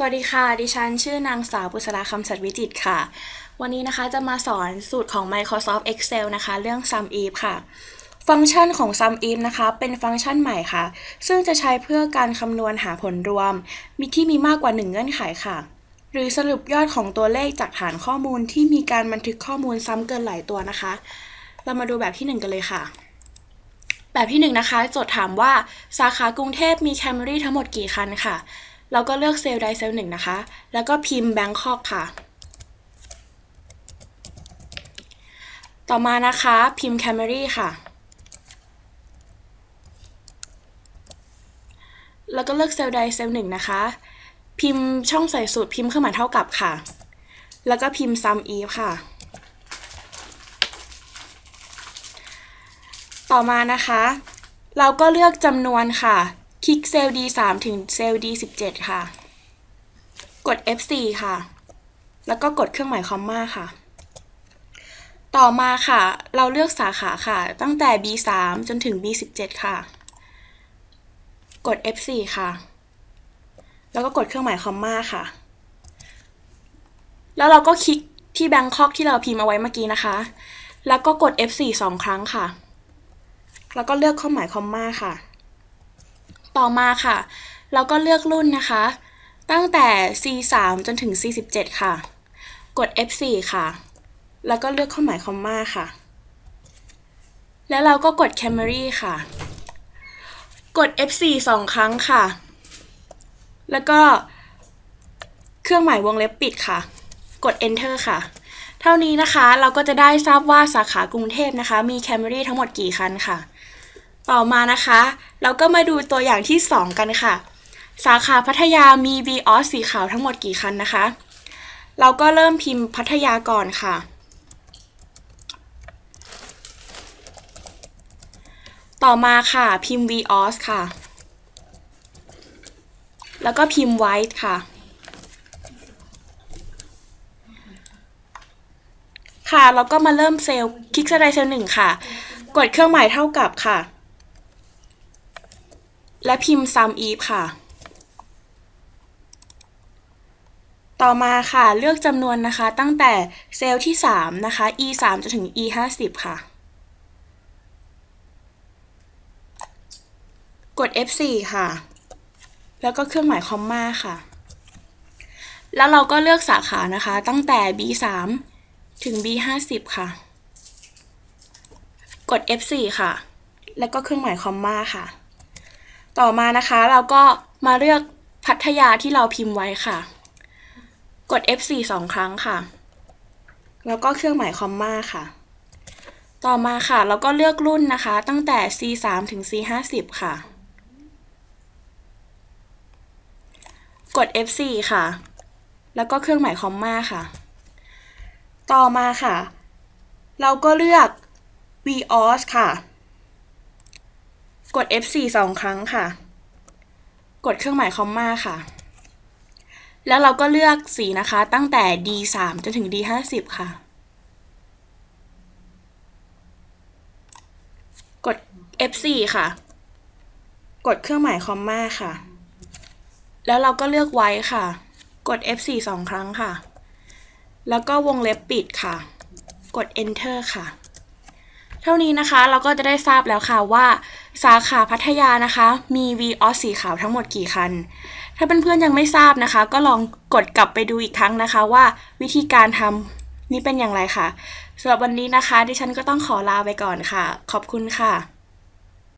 สวัสดีค่ะ ดิฉันชื่อนางสาวบุษราคำสัตวิจิตค่ะ วันนี้นะคะจะมาสอนสูตรของ Microsoft Excel นะคะ เรื่อง SumIf ค่ะ ฟังก์ชันของ SumIf นะคะ เป็นฟังก์ชันใหม่ค่ะ ซึ่งจะใช้เพื่อการคำนวณหาผลรวม มีที่มีมากกว่า 1 เงื่อนไขค่ะ หรือสรุปยอดของตัวเลขจากฐานข้อมูลที่มีการบันทึกข้อมูลซ้ำเกินหลายตัวนะคะ เรามาดูแบบที่ 1 กันเลยค่ะ แบบที่ 1 นะคะ โจทย์ถามว่าสาขากรุงเทพมี Camry ทั้งหมดกี่คันค่ะ เราก็เลือกเซลล์ใดเซลล์หนึ่งนะคะ แล้วก็พิมพ์ Bangkok ค่ะ ต่อมานะคะพิมพ์ Camry ค่ะ แล้วก็เลือกเซลล์ใดเซลล์หนึ่งนะคะ พิมพ์ช่องใส่สูตรพิมพ์เครื่องหมายเท่ากับค่ะ แล้วก็พิมพ์ sum if ค่ะ ต่อมานะคะ เราก็เลือกจำนวนค่ะ คลิกเซลล์ D3 ถึงเซลล์ D17 ค่ะ กด F4 ค่ะ แล้วก็กดเครื่องหมายคอมมาค่ะ ต่อมาค่ะ เราเลือกสาขาค่ะ ตั้งแต่ B3 จนถึง B17 ค่ะ กด F4 ค่ะ แล้วก็กดเครื่องหมายคอมมาค่ะ แล้วเราก็คลิกที่ Bangkok ที่เราพิมพ์เอาไว้เมื่อกี้นะคะ แล้วก็กด F4 สองครั้งค่ะ แล้วก็เลือกเครื่องหมายคอมมาค่ะ ต่อมาค่ะ เราก็เลือกรุ่นนะคะ ตั้งแต่ C3 จนถึง C17 ค่ะ กด F4 ค่ะ แล้วก็เลือกเครื่องหมายคอมมาค่ะ แล้วเราก็กด Camry ค่ะ กด F4 สองครั้งค่ะ แล้วก็เครื่องหมายวงเล็บปิดค่ะ กด Enter ค่ะ เท่านี้นะคะเราก็จะได้ทราบว่าสาขากรุงเทพนะคะ มี Camry ทั้งหมดกี่คันค่ะ ต่อมานะคะ เราก็มาดูตัวอย่างที่ 2 กันค่ะ สาขาพัทยามี Vios สีขาวทั้งหมดกี่คันนะคะ เราก็เริ่มพิมพ์พัทยาก่อนค่ะ ต่อมาค่ะพิมพ์ Vios ค่ะ แล้วก็พิมพ์ White ค่ะค่ะแล้วก็มาเริ่มเซลล์คลิกสไลด์เซลล์หนึ่งค่ะ กดเครื่องหมายเท่ากับค่ะ และพิมพ์ sum if ค่ะ ต่อมาค่ะเลือกจำนวนนะคะตั้งแต่เซลล์ที่ 3 นะคะ e 3จนถึง e 5 0ค่ะ กด F4 ค่ะ แล้วก็เครื่องหมายคอมมาค่ะ แล้วเราก็เลือกสาขานะคะ ตั้งแต่ B3 ถึง B50 ค่ะ กด F4 ค่ะ แล้วก็เครื่องหมายคอมมาค่ะ ต่อมานะคะเราก็มาเลือกพัทยาที่เราพิมพ์ไว้ค่ะ กด F4 สองครั้งค่ะ แล้วก็เครื่องหมายคอมมาค่ะ ต่อมาค่ะเราก็เลือกรุ่นนะคะ ตั้งแต่ C3 ถึง C50 ค่ะ กด F4 ค่ะ แล้วก็เครื่องหมายคอมมาค่ะ ต่อมาค่ะ เราก็เลือก VOS ค่ะ กด F4 สองครั้งค่ะ กดเครื่องหมายคอมมาค่ะ แล้วเราก็เลือกสีนะคะ ตั้งแต่ D3 จนถึง D50 ค่ะ กด F4 ค่ะ กดเครื่องหมายคอมมาค่ะ แล้วเราก็เลือกไว้ค่ะ กด F4 สองครั้งค่ะ แล้วก็วงเล็บปิดค่ะ กด Enter ค่ะ เท่านี้นะคะเราก็จะได้ทราบแล้วค่ะว่า สาขาพัทยานะคะ มี V ออสสีขาวทั้งหมดกี่คัน ถ้าเพื่อนๆยังไม่ทราบนะคะ ก็ลองกดกลับไปดูอีกครั้งนะคะว่าวิธีการทำนี่เป็นอย่างไรค่ะสำหรับวันนี้นะคะ ดิฉันก็ต้องขอลาไปก่อนค่ะ ขอบคุณค่ะ